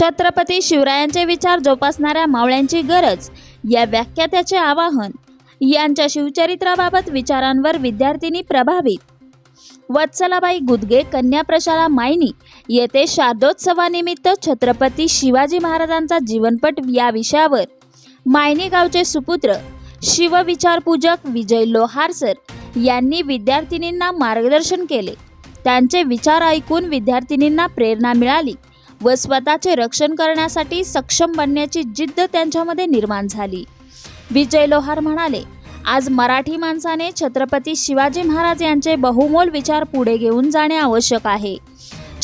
छत्रपती शिवरायांचे विचार जोपासणाऱ्या मावळ्यांची गरज या व्याख्यात्याचे आवाहन यांच्या शिवचरित्राबाबत विचारांवर विद्यार्थिनी प्रभावित वत्सलाबाई गुदगे कन्या प्रशाला मायनी येथे शारदोत्सवानिमित्त छत्रपती शिवाजी महाराजांचा जीवनपट या विषयावर. मायनी गावचे सुपुत्र शिवविचारपूजक विजय लोहारसर यांनी विद्यार्थिनींना मार्गदर्शन केले. त्यांचे विचार ऐकून विद्यार्थिनींना प्रेरणा मिळाली. व स्वतःचे रक्षण करण्यासाठी सक्षम बनण्याची जिद्द त्यांच्यामध्ये निर्माण झाली. विजय लोहार म्हणाले आज मराठी माणसाने छत्रपती शिवाजी महाराज यांचे बहुमोल विचार पुढे घेऊन जाणे आवश्यक आहे.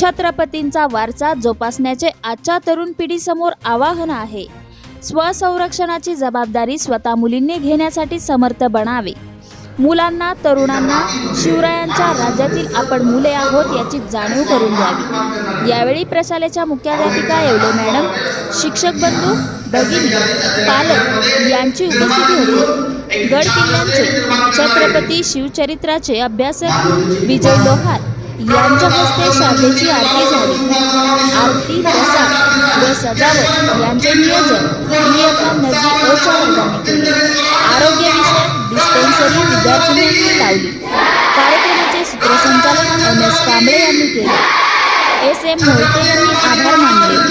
छत्रपतींचा वारसा जोपासण्याचे आजच्या तरुण पिढीसमोर आवाहन आहे. स्वसंरक्षणाची जबाबदारी स्वतः मुलींनी घेण्यासाठी समर्थ बनावे. मुलांना तरुणांना शिवरायांच्या राज्यातील आपण मुले आहोत याची जाणीव करून द्यावी. यावेळी प्रशालेच्या मुख्याध्यापिका येवले मॅडम शिक्षक बंधू भगिनी पालक यांची उपस्थिती होती. गड किल्ल्यांचे छत्रपती शिवचरित्राचे अभ्यासक विजय लोहार यांच्या हस्ते शाखेची आरती झाली. आरती प्रसाद व सजावट यांचे नियोजन लावली. कार्यक्रमाचे सूत्रसंचालन एम एस कांबळे यांनी केले. एस एम मोहिते यांनी आभार मानले.